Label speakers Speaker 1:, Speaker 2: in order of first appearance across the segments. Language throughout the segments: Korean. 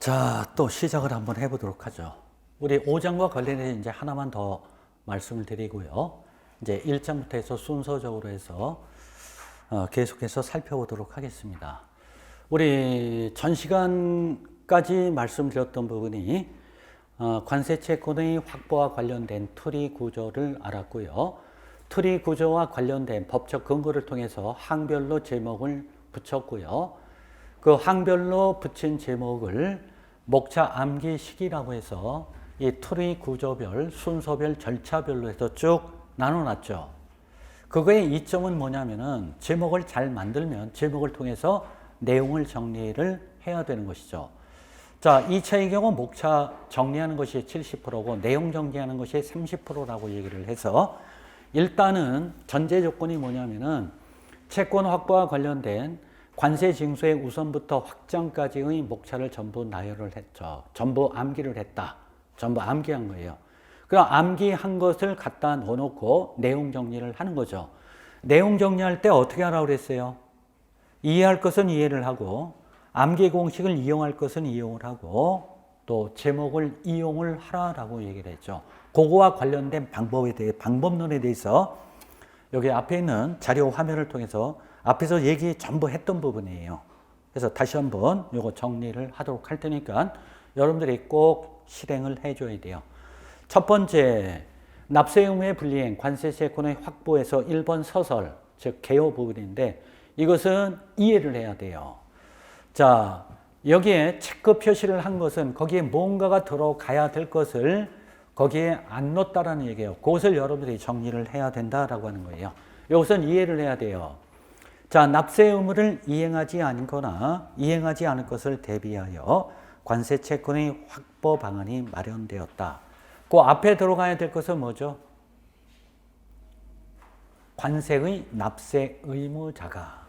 Speaker 1: 자, 또 시작을 한번 해보도록 하죠. 우리 5장과 관련해서 이제 하나만 더 말씀을 드리고요. 이제 1장부터 해서 순서적으로 해서 어, 계속해서 살펴보도록 하겠습니다. 우리 전 시간까지 말씀드렸던 부분이 어, 관세 채권의 확보와 관련된 트리 구조를 알았고요. 트리 구조와 관련된 법적 근거를 통해서 항별로 제목을 붙였고요. 그 항별로 붙인 제목을 목차 암기식이라고 해서 이 트리 구조별, 순서별, 절차별로 해서 쭉 나눠놨죠. 그거의 이점은 뭐냐면은 제목을 잘 만들면 제목을 통해서 내용을 정리를 해야 되는 것이죠. 자, 2차의 경우 목차 정리하는 것이 70%고 내용 정리하는 것이 30%라고 얘기를 해서 일단은 전제 조건이 뭐냐면은 채권 확보와 관련된 관세 징수의 우선부터 확정까지의 목차를 전부 나열을 했죠. 전부 암기를 했다. 전부 암기한 거예요. 그럼 암기한 것을 갖다 넣어놓고 내용 정리를 하는 거죠. 내용 정리할 때 어떻게 하라고 그랬어요? 이해할 것은 이해를 하고 암기 공식을 이용할 것은 이용을 하고 또 제목을 이용을 하라라고 얘기를 했죠. 그거와 관련된 방법에 대해 방법론에 대해서 여기 앞에 있는 자료 화면을 통해서 앞에서 얘기 전부 했던 부분이에요. 그래서 다시 한번 이거 정리를 하도록 할 테니까 여러분들이 꼭 실행을 해줘야 돼요. 첫 번째, 납세 의무의 분리행, 관세 채권의 확보에서 1번 서설, 즉 개요 부분인데 이것은 이해를 해야 돼요. 자, 여기에 체크 표시를 한 것은 거기에 뭔가가 들어가야 될 것을 거기에 안 넣었다라는 얘기예요. 그것을 여러분들이 정리를 해야 된다라고 하는 거예요. 이것은 이해를 해야 돼요. 자, 납세 의무를 이행하지 않거나 이행하지 않을 것을 대비하여 관세 채권의 확보 방안이 마련되었다. 그 앞에 들어가야 될 것은 뭐죠? 관세의 납세 의무자가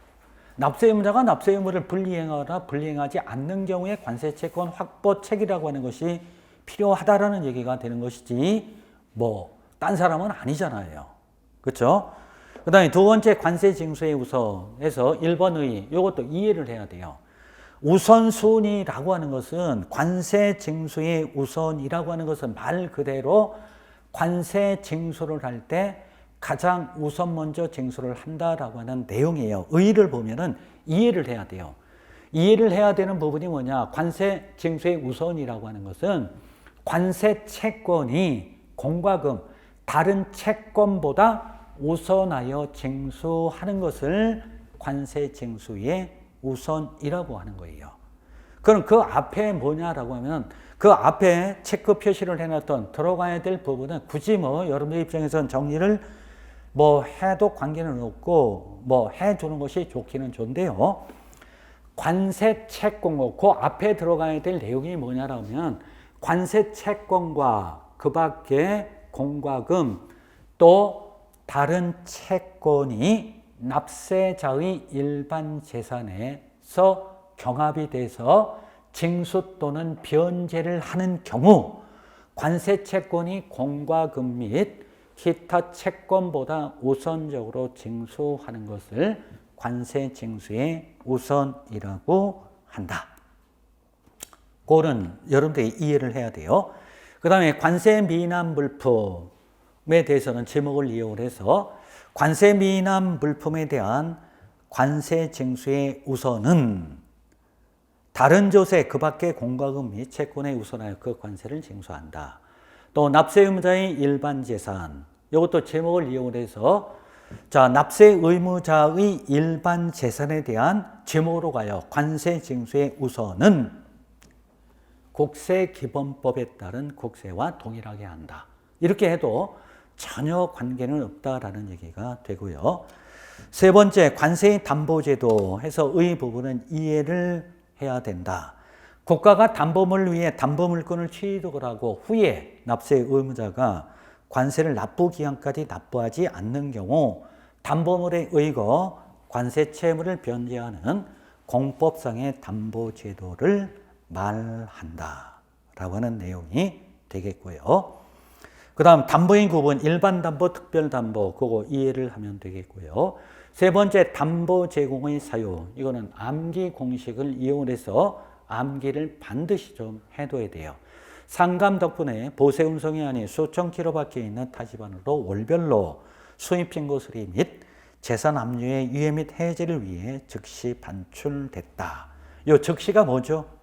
Speaker 1: 납세 의무자가 납세 의무를 불이행하거나 불이행하지 않는 경우에 관세 채권 확보 책이라고 하는 것이 필요하다라는 얘기가 되는 것이지 뭐 딴 사람은 아니잖아요. 그렇죠? 그다음에 두 번째 관세 징수의 우선에서 1번의 이것도 이해를 해야 돼요. 우선순위라고 하는 것은 관세 징수의 우선이라고 하는 것은 말 그대로 관세 징수를 할 때 가장 우선 먼저 징수를 한다라고 하는 내용이에요. 의의를 보면은 이해를 해야 돼요. 이해를 해야 되는 부분이 뭐냐? 관세 징수의 우선이라고 하는 것은 관세 채권이 공과금 다른 채권보다 우선하여 징수하는 것을 관세 징수의 우선이라고 하는 거예요. 그럼 그 앞에 뭐냐라고 하면 그 앞에 체크 표시를 해놨던 들어가야 될 부분은 굳이 뭐 여러분들 입장에서는 정리를 뭐 해도 관계는 없고 뭐 해주는 것이 좋기는 좋은데요. 관세 채권과 그 앞에 들어가야 될 내용이 뭐냐라면 관세 채권과 그 밖에 공과금 또 다른 채권이 납세자의 일반 재산에서 경합이 돼서 징수 또는 변제를 하는 경우 관세 채권이 공과금 및 기타 채권보다 우선적으로 징수하는 것을 관세 징수의 우선이라고 한다. 그거는 여러분들이 이해를 해야 돼요. 그 다음에 관세 미납 물품에 대해서는 제목을 이용을 해서 관세 미납 물품에 대한 관세 징수의 우선은 다른 조세 그 밖의 공과금 및 채권에 우선하여 그 관세를 징수한다. 또 납세 의무자의 일반 재산 이것도 제목을 이용을 해서 자 납세 의무자의 일반 재산에 대한 제목으로 가요. 관세 징수의 우선은 국세 기본법에 따른 국세와 동일하게 한다. 이렇게 해도 전혀 관계는 없다라는 얘기가 되고요. 세 번째, 관세의 담보제도 해서 의 부분은 이해를 해야 된다. 국가가 담보물을 위해 담보물권을 취득을 하고 후에 납세 의무자가 관세를 납부 기한까지 납부하지 않는 경우 담보물에 의거 관세 채무를 변제하는 공법상의 담보 제도를 말한다. 라고 하는 내용이 되겠고요. 그 다음 담보인 구분 일반 담보, 특별 담보 그거 이해를 하면 되겠고요. 세 번째 담보 제공의 사유 이거는 암기 공식을 이용해서 암기를 반드시 좀 해둬야 돼요. 상감 덕분에 보세 운송이 아닌 수천 킬로 밖에 있는 타지반으로 월별로 수입신 고수리 및 재산 압류의 유예 및 해제를 위해 즉시 반출됐다. 이 즉시가 뭐죠?